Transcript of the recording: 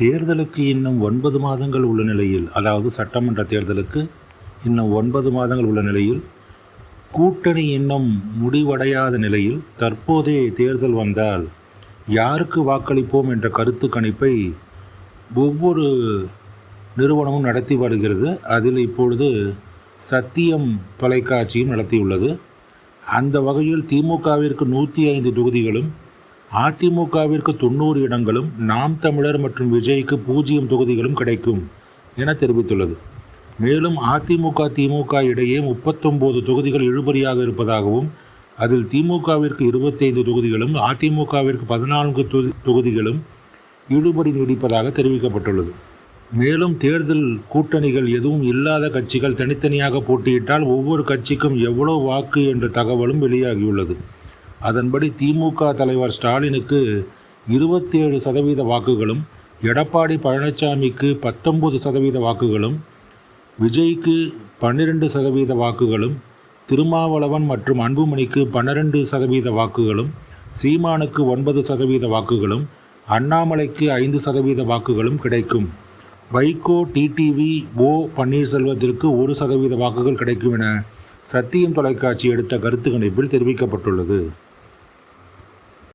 தேர்தலுக்கு இன்னும் ஒன்பது மாதங்கள் உள்ள நிலையில் அதாவது சட்டமன்ற தேர்தலுக்கு இன்னும் ஒன்பது மாதங்கள் உள்ள நிலையில் கூட்டணி இன்னும் முடிவடையாத நிலையில் தற்போதைய தேர்தல் வந்தால் யாருக்கு வாக்களிப்போம் என்ற கருத்து கணிப்பை ஒவ்வொரு நிறுவனமும் நடத்தி வருகிறது. அதில் இப்பொழுது சத்தியம் தொலைக்காட்சியும் நடத்தியுள்ளது. அந்த வகையில் திமுகவிற்கு நூற்றி ஐந்து தொகுதிகளும் அதிமுகவிற்கு தொண்ணூறு இடங்களும் நாம் தமிழர் மற்றும் விஜய்க்கு பூஜ்ஜியம் தொகுதிகளும் கிடைக்கும் என தெரிவித்துள்ளது. மேலும் அதிமுக திமுக இடையே முப்பத்தொம்போது தொகுதிகள் இழுபறியாக இருப்பதாகவும் அதில் திமுகவிற்கு இருபத்தைந்து தொகுதிகளும் அதிமுகவிற்கு பதினான்கு தொகு- தொகுதிகளும் இழுபறி நீடிப்பதாக தெரிவிக்கப்பட்டுள்ளது. மேலும் தேர்தல் கூட்டணிகள் எதுவும் இல்லாத கட்சிகள் தனித்தனியாக போட்டியிட்டால் ஒவ்வொரு கட்சிக்கும் எவ்வளோ வாக்கு என்ற தகவலும் வெளியாகியுள்ளது. அதன்படி திமுக தலைவர் ஸ்டாலினுக்கு இருபத்தேழு சதவீத வாக்குகளும் எடப்பாடி பழனிசாமிக்கு பத்தொன்பது சதவீத வாக்குகளும் விஜய்க்கு பன்னிரண்டு சதவீத வாக்குகளும் திருமாவளவன் மற்றும் அன்புமணிக்கு பன்னிரண்டு சதவீத வாக்குகளும் சீமானுக்கு ஒன்பது சதவீத வாக்குகளும் அண்ணாமலைக்கு ஐந்து சதவீத வாக்குகளும் கிடைக்கும். வைகோ டிடிவி ஓ பன்னீர்செல்வத்திற்கு ஒரு சதவீத வாக்குகள் கிடைக்கும் என சத்தியம் தொலைக்காட்சி எடுத்த கருத்து கணிப்பில் தெரிவிக்கப்பட்டுள்ளது.